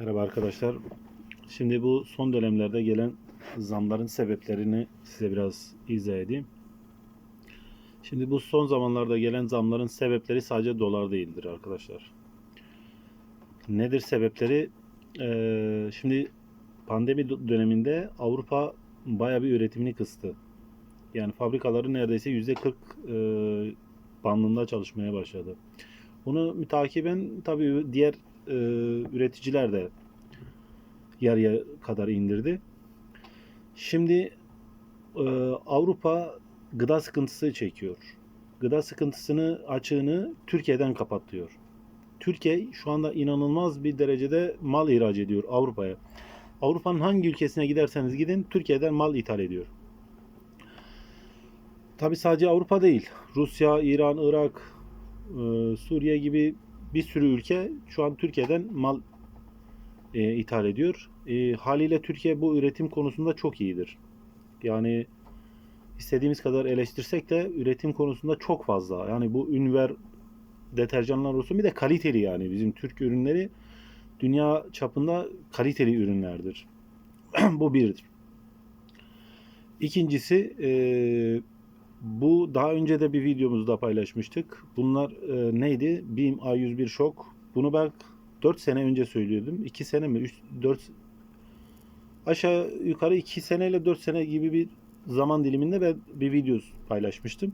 Merhaba arkadaşlar. Şimdi bu son dönemlerde gelen zamların sebeplerini size biraz izah edeyim. Şimdi bu son zamanlarda gelen zamların sebepleri sadece dolar değildir arkadaşlar. Nedir sebepleri? Ee, şimdi pandemi dö- döneminde Avrupa bayağı bir üretimini kıstı. Yani fabrikaları neredeyse %40 e, bandında çalışmaya başladı. Bunu mütakiben tabii diğer e, üreticiler de yarıya kadar indirdi. Şimdi e, Avrupa gıda sıkıntısı çekiyor. Gıda sıkıntısını açığını Türkiye'den kapatıyor. Türkiye şu anda inanılmaz bir derecede mal ihraç ediyor Avrupa'ya. Avrupa'nın hangi ülkesine giderseniz gidin Türkiye'den mal ithal ediyor. Tabi sadece Avrupa değil. Rusya, İran, Irak, e, Suriye gibi bir sürü ülke şu an Türkiye'den mal e, ithal ediyor. E, haliyle Türkiye bu üretim konusunda çok iyidir. Yani istediğimiz kadar eleştirsek de üretim konusunda çok fazla. Yani bu ünver deterjanlar olsun bir de kaliteli yani bizim Türk ürünleri dünya çapında kaliteli ürünlerdir. bu birdir. İkincisi e, bu daha önce de bir videomuzda paylaşmıştık. Bunlar e, neydi? BİM A101 şok. Bunu ben 4 sene önce söylüyordum. 2 sene mi? 3 4 aşağı yukarı 2 seneyle 4 sene gibi bir zaman diliminde ben bir video paylaşmıştım.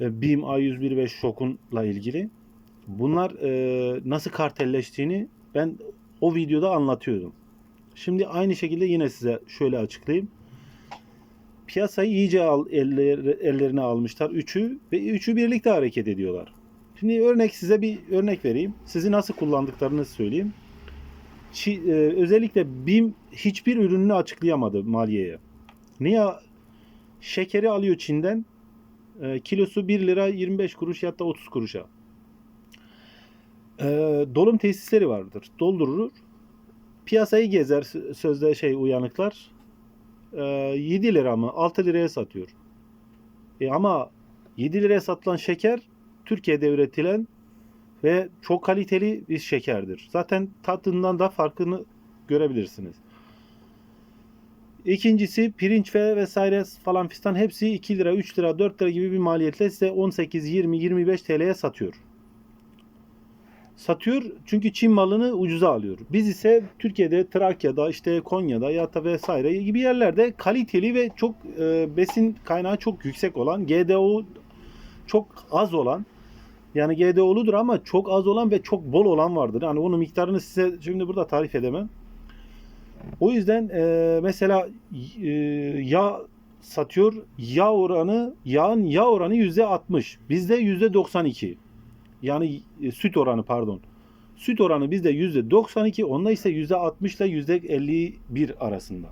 E, BİM A101 ve şokunla ilgili. Bunlar e, nasıl kartelleştiğini ben o videoda anlatıyordum. Şimdi aynı şekilde yine size şöyle açıklayayım piyasayı iyice al, eller, ellerine almışlar. Üçü ve üçü birlikte hareket ediyorlar. Şimdi örnek size bir örnek vereyim. Sizi nasıl kullandıklarını söyleyeyim. Çi, e, özellikle BİM hiçbir ürününü açıklayamadı maliyeye. Niye? Şekeri alıyor Çin'den. E, kilosu 1 lira 25 kuruş ya da 30 kuruşa. E, dolum tesisleri vardır. Doldurur. Piyasayı gezer sözde şey uyanıklar. 7 lira mı 6 liraya satıyor. E ama 7 liraya satılan şeker Türkiye'de üretilen ve çok kaliteli bir şekerdir. Zaten tadından da farkını görebilirsiniz. İkincisi pirinç ve vesaire falan fistan hepsi 2 lira, 3 lira, 4 lira gibi bir maliyetle size 18, 20, 25 TL'ye satıyor satıyor çünkü Çin malını ucuza alıyor. Biz ise Türkiye'de, Trakya'da, işte Konya'da ya da vesaire gibi yerlerde kaliteli ve çok e, besin kaynağı çok yüksek olan, GDO çok az olan yani GDO'ludur ama çok az olan ve çok bol olan vardır. Yani onun miktarını size şimdi burada tarif edemem. O yüzden e, mesela e, yağ satıyor. Yağ oranı, yağın yağ oranı %60. Bizde %92. Yani e, süt oranı pardon. Süt oranı bizde %92, onda ise %60 ile %51 arasında.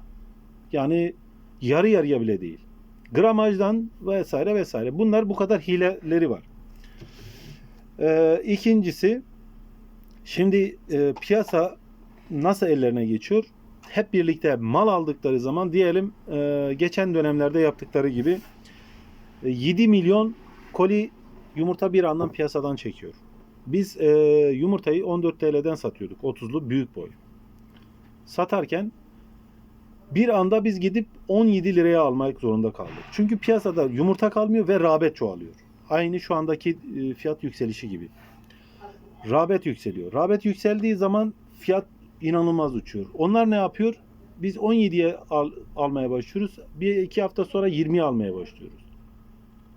Yani yarı yarıya bile değil. Gramajdan vesaire vesaire. Bunlar bu kadar hileleri var. Ee, ikincisi şimdi e, piyasa nasıl ellerine geçiyor? Hep birlikte mal aldıkları zaman diyelim e, geçen dönemlerde yaptıkları gibi e, 7 milyon koli yumurta bir andan piyasadan çekiyor. Biz e, yumurtayı 14 TL'den satıyorduk. 30'lu büyük boy. Satarken bir anda biz gidip 17 liraya almak zorunda kaldık. Çünkü piyasada yumurta kalmıyor ve rağbet çoğalıyor. Aynı şu andaki e, fiyat yükselişi gibi. Rağbet yükseliyor. Rağbet yükseldiği zaman fiyat inanılmaz uçuyor. Onlar ne yapıyor? Biz 17'ye al, almaya başlıyoruz. Bir iki hafta sonra 20'ye almaya başlıyoruz.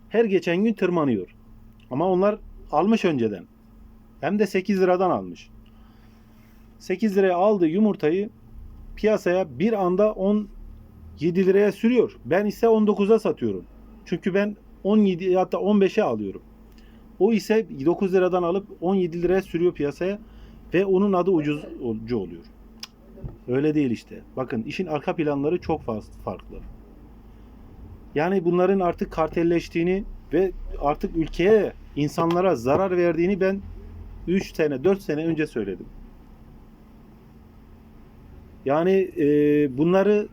Her geçen gün tırmanıyor. Ama onlar almış önceden. Hem de 8 liradan almış. 8 liraya aldığı yumurtayı piyasaya bir anda 17 liraya sürüyor. Ben ise 19'a satıyorum. Çünkü ben 17 hatta 15'e alıyorum. O ise 9 liradan alıp 17 liraya sürüyor piyasaya ve onun adı ucuzcu oluyor. Öyle değil işte. Bakın işin arka planları çok farklı. Yani bunların artık kartelleştiğini ve artık ülkeye, insanlara zarar verdiğini ben 3 sene, 4 sene önce söyledim. Yani e, bunları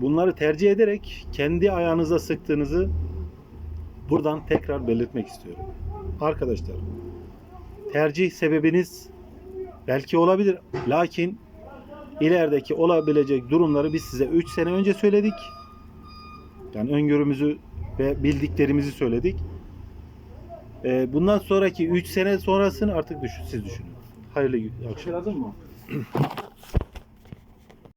bunları tercih ederek kendi ayağınıza sıktığınızı buradan tekrar belirtmek istiyorum. Arkadaşlar, tercih sebebiniz Belki olabilir. Lakin ilerideki olabilecek durumları biz size 3 sene önce söyledik. Yani öngörümüzü ve bildiklerimizi söyledik. Ee, bundan sonraki 3 sene sonrasını artık düşün, siz düşünün. Hayırlı akşamlar. Mı?